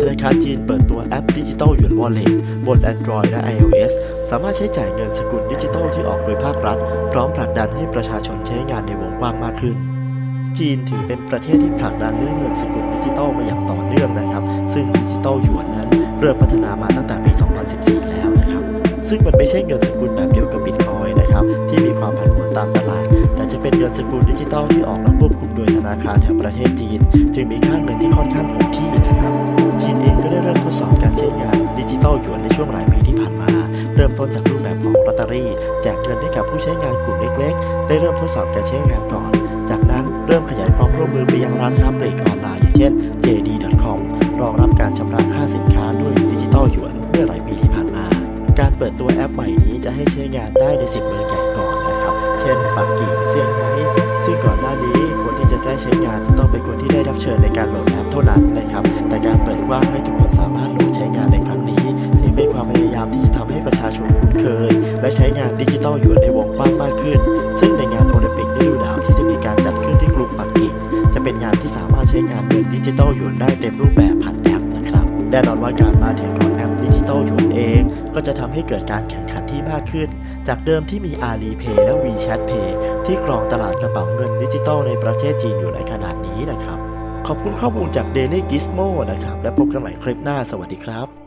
ธนาคารจีนเปิดตัวแอปดิจิ t a ลหยวนวอลเล็ตบน Android และ iOS สามารถใช้จ่ายเงินสกุลดิจิทัลที่ออกโดยภาครัฐ พร้อมผลักดันให้ประชาชนใช้งานในวงกว้างมากขึ้น จีนถือเป็นประเทศที่ผลักดันเรื่องเงินสกุลดิจิทัลมาอย่างต่อเนื่องนะครับ ซึ่งดิจิทัลหยวนนั้นเริ่มพัฒนามาตั้งแต่ปี 2014 แล้วนะครับ ซึ่งมันไม่ใช่เงินสกุลแบบเดียวกับบิตคอยนะครับที่มีความผันผวนตามตลาด แต่จะเป็นเงินสกุลดิจิทัลที่ออกและควบคุมโดยธนาคารแห่งประเทศจีน จึงมีค่าเงินที่ค่อนข้างคงที่ การใช้งานดิจิทัลหยวนในช่วงหลายปีที่ผ่านมา เริ่มต้นจากรูปแบบของลอตเตอรี่ แจกเงินให้กับผู้ใช้งานกลุ่มเล็กๆ ได้เริ่มทดสอบการใช้งานก่อน จากนั้นเริ่มขยายความร่วมมือไปยังร้านค้าปลีกออนไลน์อย่างเช่น JD.com รองรับการชำระค่าสินค้าด้วยดิจิทัลหยวนเมื่อหลายปีที่ผ่านมา การเปิดตัวแอปใหม่นี้จะให้ใช้งานได้ใน10เมืองใหญ่ก่อนนะครับ เช่นปักกิ่งเซี่ยงไฮ้ซึ่งก่อนหน้านี้คนที่จะได้ใช้งานจะต้องเป็นคนที่ได้รับเชิญในการโหลดแอปเท่านั้นนะครับ แต่การเปิดว้างให้ทุกคนสามารถโหลดาชนคุ้นเคย และใช้งานดิจิทัลหยวนในวงกว้างมากขึ้น ซึ่งในงานโอลิมปิกฤดูหนาวที่จะมีการจัดขึ้นที่กรุงปักกิ่งจะเป็นงานที่สามารถใช้งานเงินดิจิทัลหยวนได้เต็มรูปแบบผ่านแอปนะครับ แน่นอนว่าการมาถึงของแอปดิจิทัลหยวนเอง ก็จะทำให้เกิดการแข่งขันที่มากขึ้น จากเดิมที่มี Alipay และ WeChat Pay ที่ครองตลาดกระเป๋าเงินดิจิทัลในประเทศจีนอยู่ในขณะนี้นะครับขอบคุณข้อมูลจาก Daily Gizmo นะครับ และพบกันใหม่คลิปหน้า สวัสดีครับ